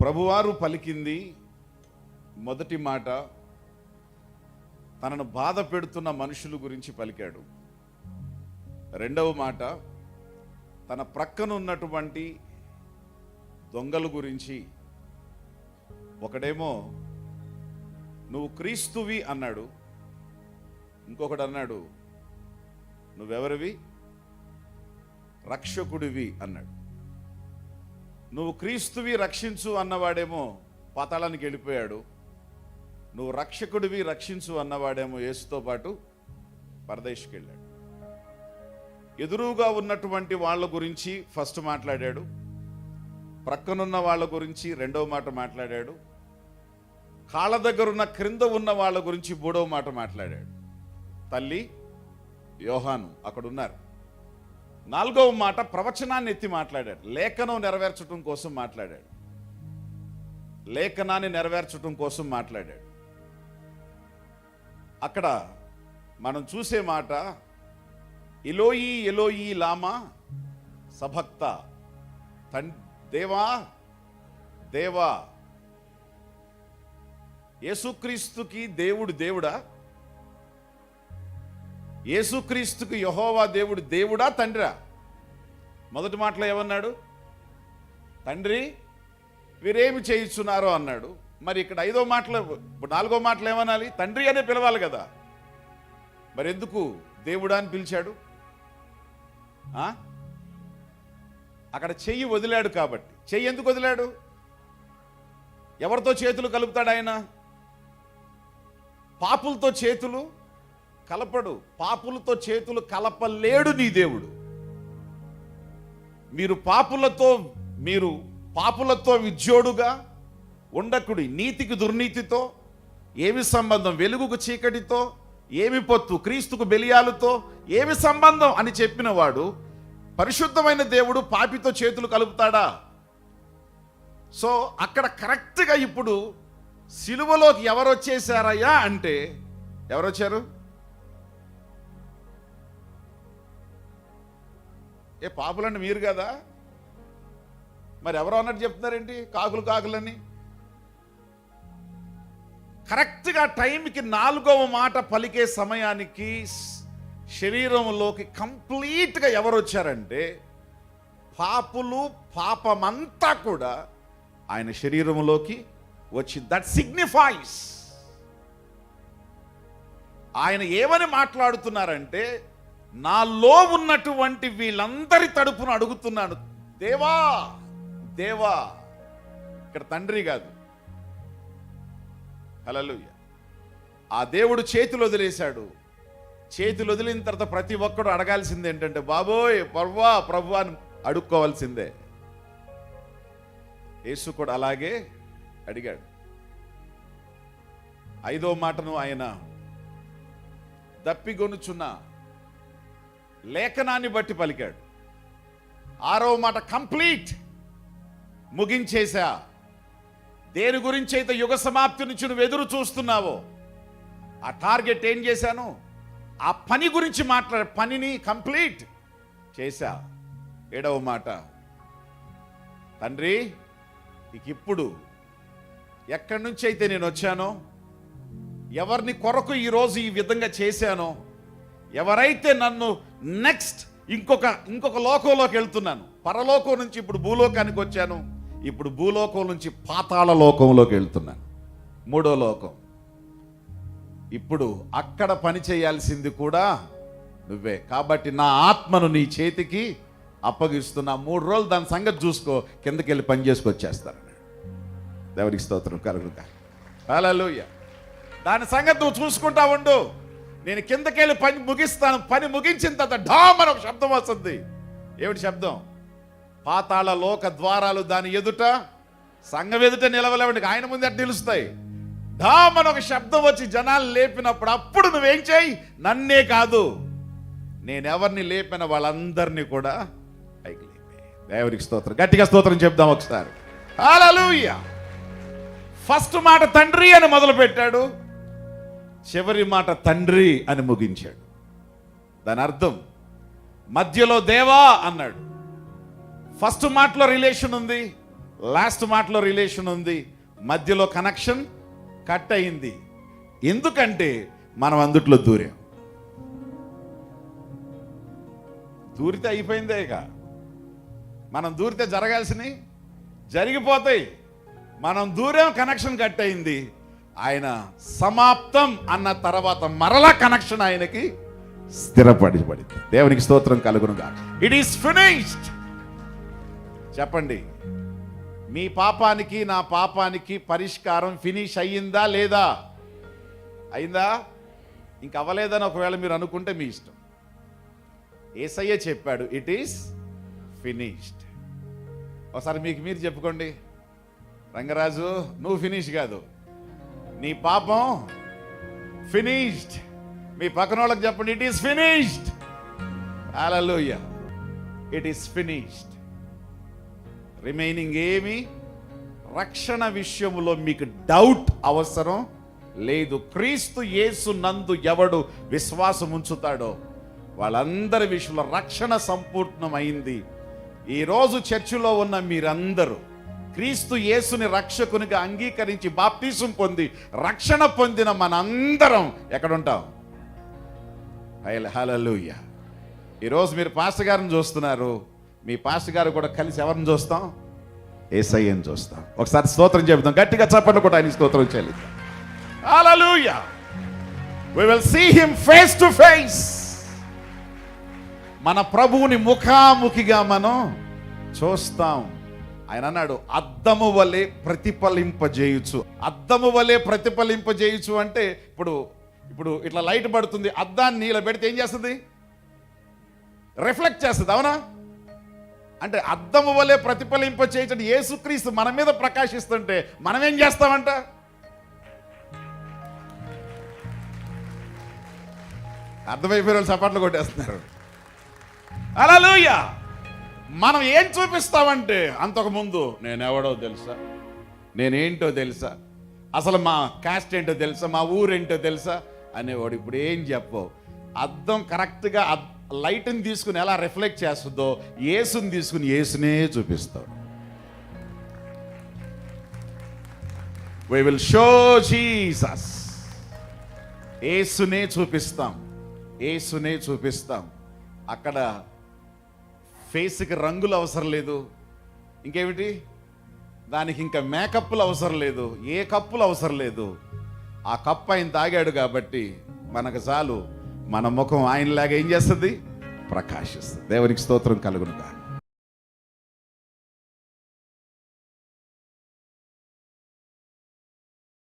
ప్రభువారు పలికింది మొదటి మాట తనను బాధ పెడుతున్న మనుషుల గురించి పలికాడు. రెండవ మాట తన ప్రక్కన ఉన్నటువంటి దొంగల గురించి ఒకడేమో నువ్వు క్రీస్తువి అన్నాడు. ఇంకొకడు అన్నాడు నువ్వెవరివి? రక్షకుడివి అన్నాడు. నువ్వు క్రీస్తువి రక్షించు అన్నవాడేమో పాతాళానికి వెళ్ళిపోయాడు. నువ్వు రక్షకుడివి రక్షించు అన్నవాడేమో యేసుతో పాటు పరదేశ్కి వెళ్ళాడు. ఎదురుగా ఉన్నటువంటి వాళ్ళ గురించి ఫస్ట్ మాట్లాడాడు. ప్రక్కనున్న వాళ్ళ గురించి రెండవ మాట మాట్లాడాడు. కాళ్ళ దగ్గరున్న క్రింద ఉన్న వాళ్ళ గురించి మూడవ మాట మాట్లాడాడు. తల్లి యోహాను అక్కడున్నారు. నాలుగవ మాట ప్రవచనాన్ని ఎత్తి మాట్లాడాడు. లేఖనం నెరవేర్చడం కోసం మాట్లాడాడు. లేఖనాన్ని నెరవేర్చడం కోసం మాట్లాడాడు. అక్కడ మనం చూసే మాట ఇలోయి ఎలోయి లామా సభక్త తన్ దేవా దేవా యేసుక్రీస్తుకి దేవుడు దేవుడా? యేసుక్రీస్తుకు యహోవా దేవుడు దేవుడా తండ్రా? మొదటి మాటలో ఏమన్నాడు? తండ్రి వీరేమి చేయిస్తున్నారో అన్నాడు. మరి ఇక్కడ ఐదో మాటలు ఇప్పుడు నాలుగో మాటలు ఏమనాలి? తండ్రి అనే పిలవాలి కదా. మరి ఎందుకు దేవుడా అని పిలిచాడు? ఆ? అక్కడ చెయ్యి వదిలాడు కాబట్టి. చెయ్యి ఎందుకు వదిలాడు? ఎవరితో చేతులు కలుపుతాడు ఆయన? పాపులతో చేతులు కలపడు. పాపులతో చేతులు కలపలేడు నీ దేవుడు. మీరు పాపులతో మీరు పాపులతో విద్యోడుగా ఉండకుడి నీతికి దుర్నీతితో ఏమి సంబంధం వెలుగుకు చీకటితో ఏమి పొత్తు క్రీస్తుకు బెలియాలతో ఏమి సంబంధం అని చెప్పినవాడు పరిశుద్ధమైన దేవుడు పాపితో చేతులు కలుపుతాడా? సో అక్కడ కరెక్ట్గా ఇప్పుడు సిలువలోకి ఎవరు వచ్చేసారయ్యా అంటే ఎవరొచ్చారు? ఏ పాపులండి మీరు కదా. మరి ఎవరు అన్నట్టు చెప్తున్నారేంటి? కాకులు కాకులని. కరెక్ట్గా టైంకి నాలుగవ మాట పలికే సమయానికి శరీరంలోకి కంప్లీట్గా ఎవరు వచ్చారంటే పాపులు పాపమంతా కూడా ఆయన శరీరంలోకి వచ్చి దట్ సిగ్నిఫైస్ ఆయన ఏమని మాట్లాడుతున్నారంటే నాలో ఉన్నటువంటి వీళ్ళందరి తడుపును అడుగుతున్నాను. దేవా దేవా ఇక్కడ తండ్రి కాదు. హల్లెలూయా. ఆ దేవుడు చేతులు వదిలేశాడు. చేతులు వదిలిన తర్వాత ప్రతి ఒక్కడు అడగాల్సింది ఏంటంటే బాబోయ్ పర్వా ప్రభు అని అడుక్కోవాల్సిందే. యేసు కూడా అలాగే అడిగాడు. ఐదో మాటను ఆయన దప్పిగొనుచున్న లేఖనాన్ని బట్టి పలికాడు. ఆరవ మాట కంప్లీట్ ముగించేశా. దేని గురించి అయితే యుగ సమాప్తి నుంచి నువ్వు ఎదురు చూస్తున్నావో ఆ టార్గెట్ ఏం చేశాను? ఆ పని గురించి మాట్లాడే పనిని కంప్లీట్ చేశా. ఏడవ మాట తండ్రి ఇక ఇప్పుడు ఎక్కడి నుంచి అయితే నేను వచ్చానో ఎవరిని కొరకు ఈరోజు ఈ విధంగా చేశానో ఎవరైతే నన్ను నెక్స్ట్ ఇంకొక ఇంకొక లోకంలోకి వెళ్తున్నాను. పరలోకం నుంచి ఇప్పుడు భూలోకానికి వచ్చాను. ఇప్పుడు భూలోకం నుంచి పాతాళ లోకంలోకి వెళ్తున్నాను. మూడో లోకం. ఇప్పుడు అక్కడ పని చేయాల్సింది కూడా నువ్వే. కాబట్టి నా ఆత్మను నీ చేతికి అప్పగిస్తున్నా. మూడు రోజులు దాని సంగతి చూసుకో. కిందకి వెళ్ళి పని చేసుకొచ్చేస్తాను దేవుడికి స్తోత్రం కలుగుతా హల్లెలూయా దాని సంగతి నువ్వు చూసుకుంటా ఉండు. నేను కిందకెళ్ళి పని ముగిస్తాను. పని ముగించిన తర్వాత ఢామ్ అని ఒక శబ్దం వస్తుంది. ఏమిటి శబ్దం? పాతాళ లోక ద్వారాలు దాని ఎదుట సంఘం ఎదుట నిలవలేవండి. ఆయన ముందు అట్ట నిలుస్తాయి. ఢామ్ అని ఒక శబ్దం వచ్చి జనాలు లేపినప్పుడు అప్పుడు నువ్వేం చేయి? నన్నే కాదు. నేనెవరిని లేపిన వాళ్ళందరినీ కూడా పైకి లేపే. దేవునికి స్తోత్రం. గట్టిగా స్తోత్రం చెప్దాం ఒకసారి. హల్లెలూయా! ఫస్ట్ మాట తండ్రి అని మొదలు పెట్టాడు చివరి మాట తండ్రి అని ముగించాడు. దాని అర్థం మధ్యలో దేవా అన్నాడు. ఫస్ట్ మాటలో రిలేషన్ ఉంది లాస్ట్ మాటలో రిలేషన్ ఉంది మధ్యలో కనెక్షన్ కట్ అయింది. ఎందుకంటే మనం అందుట్లో దూరాం. దూరితే అయిపోయిందే ఇక. మనం దూరితే జరగాల్సినవి జరిగిపోతాయి. మనం దూరం కనెక్షన్ కట్ అయింది. ఆయన సమాప్తం అన్న తర్వాత మరలా కనెక్షన్ ఆయనకి స్థిరపడిబడింది దేవునికి స్తోత్రం కలుగునుగా ఇట్ ఈస్ ఫినిష్డ్ చెప్పండి మీ పాపానికి నా పాపానికి పరిష్కారం ఫినిష్ అయ్యిందా లేదా? అయిందా? ఇంక అవ్వలేదని ఒకవేళ మీరు అనుకుంటే మీ ఇష్టం. ఏసయ్య చెప్పాడు ఇట్ ఈస్ ఫినిష్డ్ ఒకసారి మీకు మీరు చెప్పుకోండి. రంగరాజు నువ్వు ఫినిష్ కాదు. నీ పాపం ఫినిష్డ్. మీ పక్కన వాళ్ళకి చెప్పండి ఇట్ ఈస్ ఫినిష్డ్ అలలోయ ఇట్ ఈస్ ఫినిష్డ్ రిమైనింగ్ ఏమి? రక్షణ విషయంలో మీకు డౌట్ అవసరం లేదు. క్రీస్తు యేసు నందు ఎవడు విశ్వాసం ఉంచుతాడో వాళ్ళందరి విషయంలో రక్షణ సంపూర్ణమైంది. ఈరోజు చర్చిలో ఉన్న మీరందరూ క్రీస్తు యేసుని రక్షకునిగా అంగీకరించి బాప్తీసం పొంది రక్షణ పొందిన మనందరం ఎక్కడుంటాం? హలలుయ్య ఈరోజు మీరు పాస్టర్ గారిని చూస్తున్నారు. మీ పాస్టర్ గారు కూడా కలిసి ఎవరిని చూస్తాం? ఏసయ్యని చూస్తాం. ఒకసారి స్తోత్రం చెబుతాం గట్టిగా చెప్పండి కూడా ఆయన స్తోత్రం చెల్లిద్దాం hallelujah. We will see him face to face మన ప్రభువుని ముఖాముఖిగా మనం చూస్తాం. ఆయన అన్నాడు అద్దము వలె ప్రతిఫలింపజేయచ్చు అద్దము వలె ప్రతిఫలింపజేయచ్చు అంటే ఇప్పుడు ఇప్పుడు ఇట్లా లైట్ పడుతుంది అద్దాన్ని ఇలా పెడితే ఏం చేస్తుంది? రిఫ్లెక్ట్ చేస్తుంది అవునా? అంటే అద్దము వలె ప్రతిఫలింప చేయటం యేసుక్రీస్తు మన మీద ప్రకాశిస్తుంటే మనం ఏం చేస్తామంట? అర్థమైపోయిన వాళ్ళు చప్పట్లు కొట్టేస్తున్నారు. అలలుయ మనం ఏం చూపిస్తామంటే అంతకుముందు నేనెవడో తెలుసా? నేనేంటో తెలుసా? అసలు మా కాస్ట్ ఏంటో తెలుసా? మా ఊరేంటో తెలుసా? అనేవాడు ఇప్పుడు ఏం చెప్పవు. అద్దం కరెక్ట్గా లైట్ని తీసుకుని ఎలా రిఫ్లెక్ట్ చేస్తుందో ఏసుని తీసుకుని ఏసునే చూపిస్తాడు. వి విల్ షో జీసస్ ఏసునే చూపిస్తాం. ఏసునే చూపిస్తాం. అక్కడ ఫేస్కి రంగులు అవసరం లేదు. ఇంకేమిటి? దానికి ఇంకా మేకప్లు అవసరం లేదు. ఏ కప్పులు అవసరం లేదు. ఆ కప్పు ఆయన తాగాడు కాబట్టి మనకు చాలు. మన ముఖం ఆయనలాగా ఏం చేస్తుంది? ప్రకాశిస్తుంది. దేవునికి స్తోత్రం కలుగునుగా